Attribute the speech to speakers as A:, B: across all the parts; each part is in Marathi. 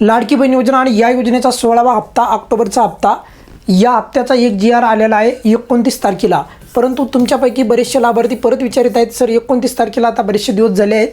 A: लाडकी बहीण योजना आणि या योजनेचा सोळावा हप्ता ऑक्टोबरचा हप्ता. या हप्त्याचा एक जी आर आलेला आहे एकोणतीस तारखेला. परंतु तुमच्यापैकी बरेचसे लाभार्थी परत विचारित आहेत सर एकोणतीस तारखेला आता बरेचसे दिवस झाले आहेत.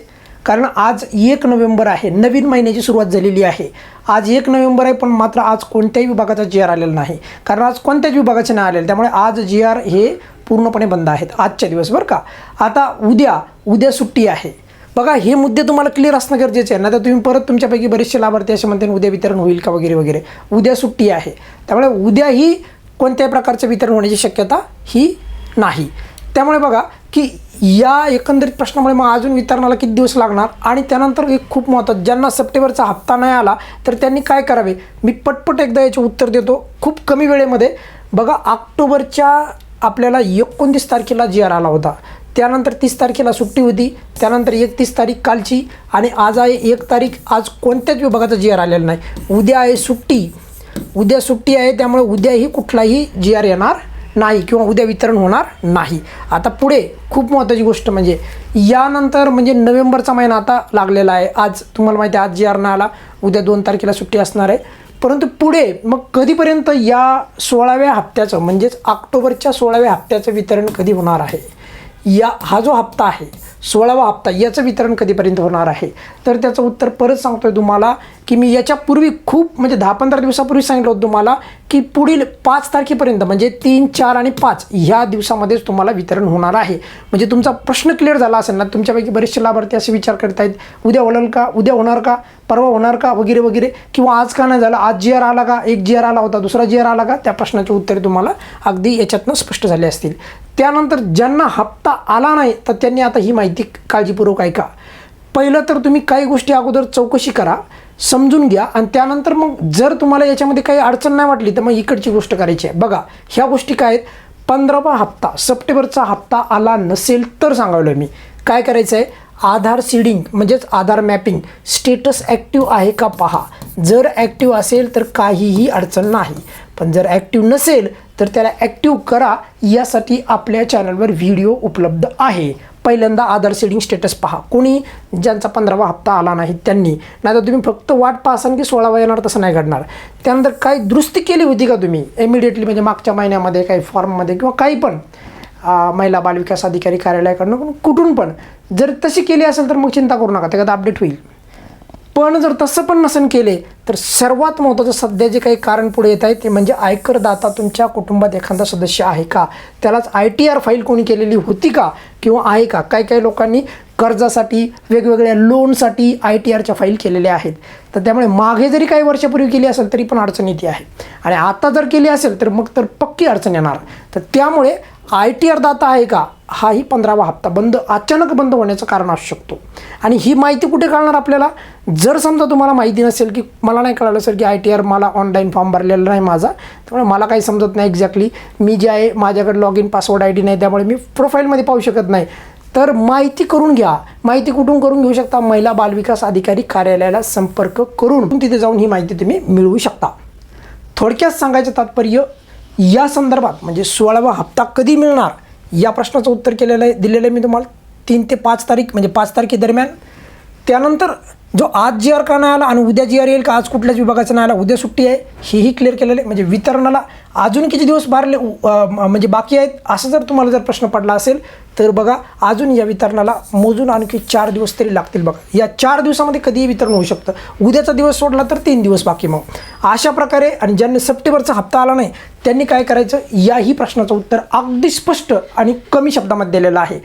A: कारण आज एक नोव्हेंबर आहे. नवीन महिन्याची सुरुवात झालेली आहे. आज एक नोव्हेंबर आहे पण मात्र आज कोणत्याही विभागाचा जी आर आलेला नाही. कारण आज कोणत्याच विभागाचे नाही आलेलं. त्यामुळे आज जी आर हे पूर्णपणे बंद आहेत. आजच्या दिवस बरं का. आता उद्या उद्या सुट्टी आहे. बघा हे मुद्दे तुम्हाला क्लिअर असणं गरजेचं आहे. ना तर तुम्ही परत तुमच्यापैकी बरेचसे लाभार्थी असे म्हणते उद्या वितरण होईल का? वगैरे वगैरे. उद्या सुट्टी आहे. त्यामुळे उद्याही कोणत्याही प्रकारचं वितरण होण्याची शक्यता ही नाही. त्यामुळे बघा की या एकंदरीत प्रश्नामुळे मग अजून वितरणाला किती दिवस लागणार? आणि त्यानंतर एक खूप महत्त्वाचं ज्यांना सप्टेंबरचा हप्ता नाही आला तर त्यांनी काय करावे? मी पटपट एकदा याचे उत्तर देतो खूप कमी वेळेमध्ये. बघा ऑक्टोबरच्या आपल्याला एकोणतीस तारखेला जी आर आला होता त्यानंतर तीस तारखेला सुट्टी होती. त्यानंतर एकतीस तारीख कालची आणि आज आहे एक तारीख. आज कोणत्याच विभागाचा जी आर आलेला नाही. उद्या आहे सुट्टी. उद्या सुट्टी आहे त्यामुळे उद्याही कुठलाही जी आर येणार नाही किंवा उद्या वितरण होणार नाही. आता पुढे खूप महत्त्वाची गोष्ट म्हणजे यानंतर म्हणजे नोव्हेंबरचा महिना आता लागलेला आहे. आज तुम्हाला माहिती आहे आज जी आर नाही आला. उद्या दोन तारखेला सुट्टी असणार आहे. परंतु पुढे मग कधीपर्यंत या सोळाव्या हप्त्याचं म्हणजेच ऑक्टोबरच्या सोळाव्या हप्त्याचं वितरण कधी होणार आहे? या हा जो हप्ता आहे सोळावा हप्ता याचं वितरण कधीपर्यंत होणार आहे? तर त्याचं उत्तर परत सांगतोय तुम्हाला की मी याच्यापूर्वी खूप म्हणजे दहा पंधरा दिवसापूर्वी सांगितलं होतं तुम्हाला की पुढील पाच तारखेपर्यंत म्हणजे तीन चार आणि पाच ह्या दिवसामध्येच तुम्हाला वितरण होणार आहे. म्हणजे तुमचा प्रश्न क्लिअर झाला असेल ना तुमच्यापैकी बरेचसे लाभार्थी असे विचार करत आहेत उद्या होणार का उद्या होणार का परवा होणार का वगैरे वगैरे किंवा आज का नाही झालं आज जी आर आला का एक जी आर आला होता दुसरा जी आर आला का त्या प्रश्नाचे उत्तरे तुम्हाला अगदी याच्यातनं स्पष्ट झाले असतील. त्यानंतर ज्यांना हप्ता आला नाही तर त्यांनी आता ही माहिती काळजीपूर्वक ऐका. पहिलं तर तुम्ही काही गोष्टी अगोदर चौकशी करा. समजून घ्या आणि त्यानंतर मग जर तुम्हाला याच्यामध्ये काही अडचण नाही वाटली तर मग इकडची गोष्ट करायची आहे. बघा ह्या गोष्टी काय आहेत? पंधरावा हप्ता सप्टेंबरचा हप्ता आला नसेल तर सांगावलं मी. काय करायचं आहे आधार सीडिंग म्हणजेच आधार मॅपिंग स्टेटस ॲक्टिव्ह आहे का पहा. जर ॲक्टिव्ह असेल तर काहीही अडचण नाही. पण जर ॲक्टिव्ह नसेल तर त्याला ॲक्टिव्ह करा. यासाठी आपल्या चॅनलवर व्हिडिओ उपलब्ध आहे. पहिल्यांदा आधार सीडिंग स्टेटस पहा. कोणी ज्यांचा पंधरावा हप्ता आला नाही त्यांनी. नाही तर तुम्ही फक्त वाट पाहसान की सोळावा येणार तसं नाही घडणार. त्यानंतर काही दुरुस्ती केली होती का तुम्ही? इमिडिएटली म्हणजे मागच्या महिन्यामध्ये काही फॉर्ममध्ये किंवा काही पण महिला बालविकास अधिकारी कार्यालयाकडनं कुठून पण. जर तशी केली असेल तर मग चिंता करू नका त्याच्यात अपडेट होईल. पण जर तसं पण नसेल केले तर सर्वात महत्त्वाचं सध्या जे काही कारण पुढे येत आहे ते म्हणजे आयकरदाता तुमच्या कुटुंबात एखादा सदस्य आहे का? त्यालाच आय टी आर फाईल कोणी केलेली होती का? किंवा आहे का? काही काही लोकांनी कर्जासाठी वेगवेगळ्या लोनसाठी आय टी आरच्या फाईल केलेल्या आहेत. तर त्यामुळे मागे जरी काही वर्षापूर्वी केली असेल तरी पण अडचण येते आहे. आणि आता जर केली असेल तर मग तर पक्की अडचण येणार. तर त्यामुळे आय टी आर दाता आहे का? हाही पंधरावा हप्ता बंद अचानक बंद होण्याचं कारण असू शकतो. आणि ही माहिती कुठे कळणार आपल्याला? जर समजा तुम्हाला माहिती नसेल की मला नाही कळालं सर की आय टी आर मला ऑनलाईन फॉर्म भरलेला नाही माझा त्यामुळे मला काही समजत नाही एक्झॅक्टली मी जे आहे माझ्याकडे log in password I D नाही त्यामुळे मी प्रोफाईलमध्ये पाहू शकत नाही. तर माहिती करून घ्या. माहिती कुठून करून घेऊ शकता? महिला बालविकास अधिकारी कार्यालयाला संपर्क करून तिथे जाऊन ही माहिती तुम्ही मिळवू शकता. थोडक्यात सांगायचं तात्पर्य या संदर्भात म्हणजे सोळावा हप्ता कधी मिळणार या प्रश्नाचं उत्तर केलेलं आहे दिलेलं आहे मी तुम्हाला. तीन ते पाच तारीख म्हणजे पाच तारखेदरम्यान. त्यानंतर जो आज जी आर का नाही आला आणि उद्या जी आर येईल का आज कुठल्याच विभागाचा नाही आला उद्या सुट्टी आहे हेही क्लिअर केलेलं आहे. म्हणजे वितरणाला अजून किती दिवस भरले म्हणजे बाकी आहेत असं जर तुम्हाला जर प्रश्न पडला असेल तर बघा अजून या वितरणाला मोजून आणखी चार दिवस तरी लागतील बघा. या चार दिवसामध्ये कधीही वितरण होऊ शकतं. उद्याचा दिवस सोडला तर तीन दिवस बाकी मग. अशा प्रकारे आणि ज्यांनी सप्टेंबरचा हप्ता आला नाही त्यांनी काय करायचं? याही प्रश्नाचं उत्तर अगदी स्पष्ट आणि कमी शब्दामध्ये दिलेलं आहे.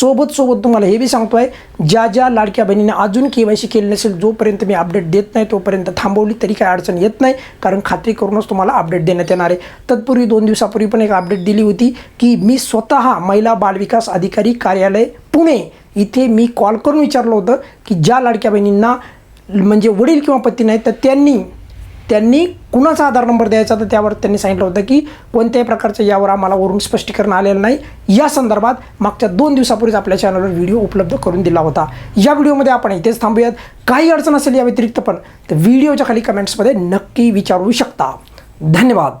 A: सोबत सोबत तुम्हाला हे बी सांगतो आहे ज्या ज्या लाडक्या बहिणीने अजून के वाय सी केली नसेल जोपर्यंत मी अपडेट देत नाही तोपर्यंत थांबवली तरी काही अडचण येत नाही. कारण खात्री करूनच तुम्हाला अपडेट देण्यात येणार आहे. तत्पूर्वी दोन दिवसापूर्वी पण एक अपडेट दिली होती की मी स्वतः महिला बालविकास अधिकारी कार्यालय पुणे इथे मी कॉल करून विचारलं होतं की ज्या लाडक्या बहिणींना म्हणजे वडील किंवा पती नाहीत तर त्यांनी त्यांनी कुणाचा आधार नंबर द्यायचा तर त्यावर त्यांनी सांगितलं होतं की कोणत्याही प्रकारचं यावर आम्हाला वरून स्पष्टीकरण आलेलं नाही. या संदर्भात मागच्या दोन दिवसापूर्वीच आपल्या चॅनलवर व्हिडिओ उपलब्ध करून दिला होता. या व्हिडिओमध्ये आपण इथेच थांबूयात. काही अडचण असेल या व्यतिरिक्त पण तर व्हिडिओच्या खाली कमेंट्समध्ये नक्की विचारू शकता. धन्यवाद.